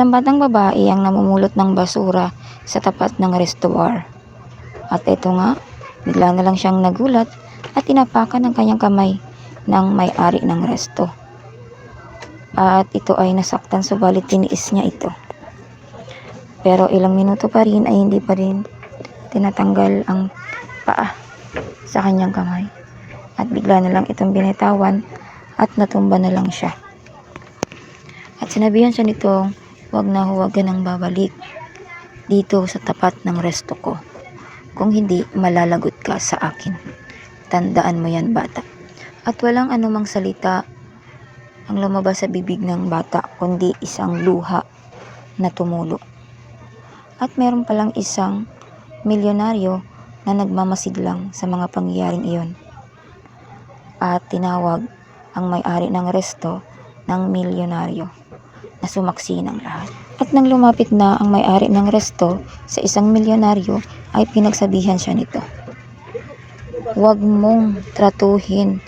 Ang batang babae ang namumulot ng basura sa tapat ng restobar. At ito nga, bigla na lang siyang nagulat at tinapakan ng kanyang kamay ng may-ari ng resto. At ito ay nasaktan subalit tiniis niya ito. Pero ilang minuto pa rin ay hindi pa rin tinatanggal ang paa sa kanyang kamay. At bigla na lang itong binitawan at natumba na lang siya. At sinabihan siya nitong huwag na huwag ka nang babalik dito sa tapat ng resto ko. Kung hindi, malalagot ka sa akin. Tandaan mo yan, bata. At walang anumang salita ang lumabas sa bibig ng bata, kundi isang luha na tumulo. At meron palang isang milyonaryo na nagmamasidlang sa mga pangyayaring iyon. At tinawag ang may-ari ng resto ng milyonaryo na sumaksi ng lahat. At nang lumapit na ang may-ari ng resto sa isang milyonaryo ay pinagsabihan siya nito. Huwag mong tratuhin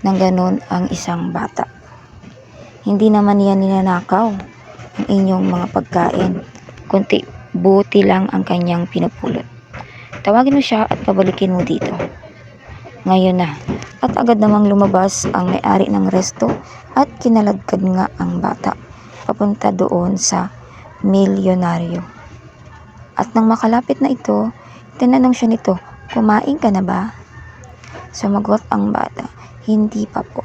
ng ganun ang isang bata. Hindi naman yan ninanakaw ang inyong mga pagkain, kundi buti lang ang kanyang pinupulot. Tawagin mo siya at pabalikin mo dito. Ngayon na, at agad namang lumabas ang may-ari ng resto at kinaladkad nga ang bata papunta doon sa milyonaryo. At nang makalapit na ito, tinanong siya nito, kumain ka na ba? Sumagot ang bata, hindi pa po.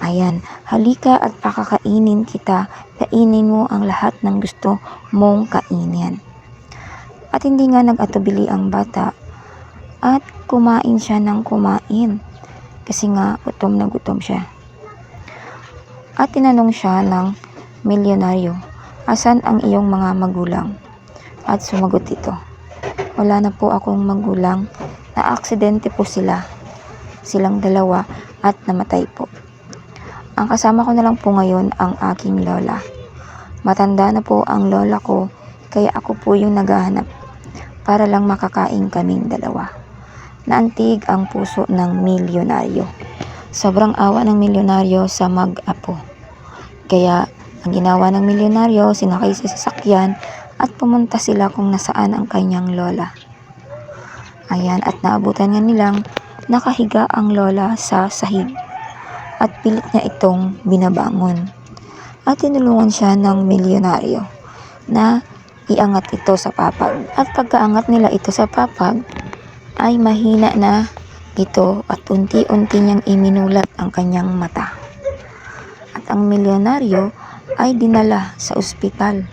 Ayan, halika at pakakainin kita, kainin mo ang lahat ng gusto mong kainin. At hindi nga nag-atubili ang bata at kumain siya ng kumain kasi nga gutom na gutom siya. At tinanong siya ng milyonaryo, asan ang iyong mga magulang? At sumagot ito, wala na po akong magulang, na aksidente po sila, silang dalawa at namatay po. Ang kasama ko na lang po ngayon ang aking lola. Matanda na po ang lola ko, kaya ako po yung naghahanap para lang makakain kaming dalawa. Naantig ang puso ng milyonaryo. Sobrang awa ng milyonaryo sa mag-apo. Kaya ang ginawa ng milyonaryo, sinakay sa sasakyan at pumunta sila kung nasaan ang kanyang lola. Ayan, at naabutan nga nilang nakahiga ang lola sa sahig at pilit niya itong binabangon. At tinulungan siya ng milyonaryo na iangat ito sa papag. At pagkaangat nila ito sa papag, ay mahina na ito at unti-unti niyang iminulat ang kanyang mata. At ang milyonaryo ay dinala sa ospital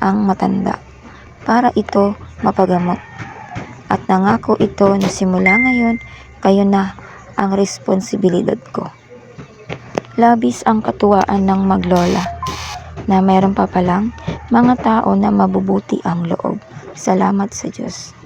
ang matanda para ito mapagamot. At nangako ito na simula ngayon, kayo na ang responsibilidad ko. Labis ang katuwaan ng maglola na mayroon pa palang mga tao na mabubuti ang loob. Salamat sa Diyos.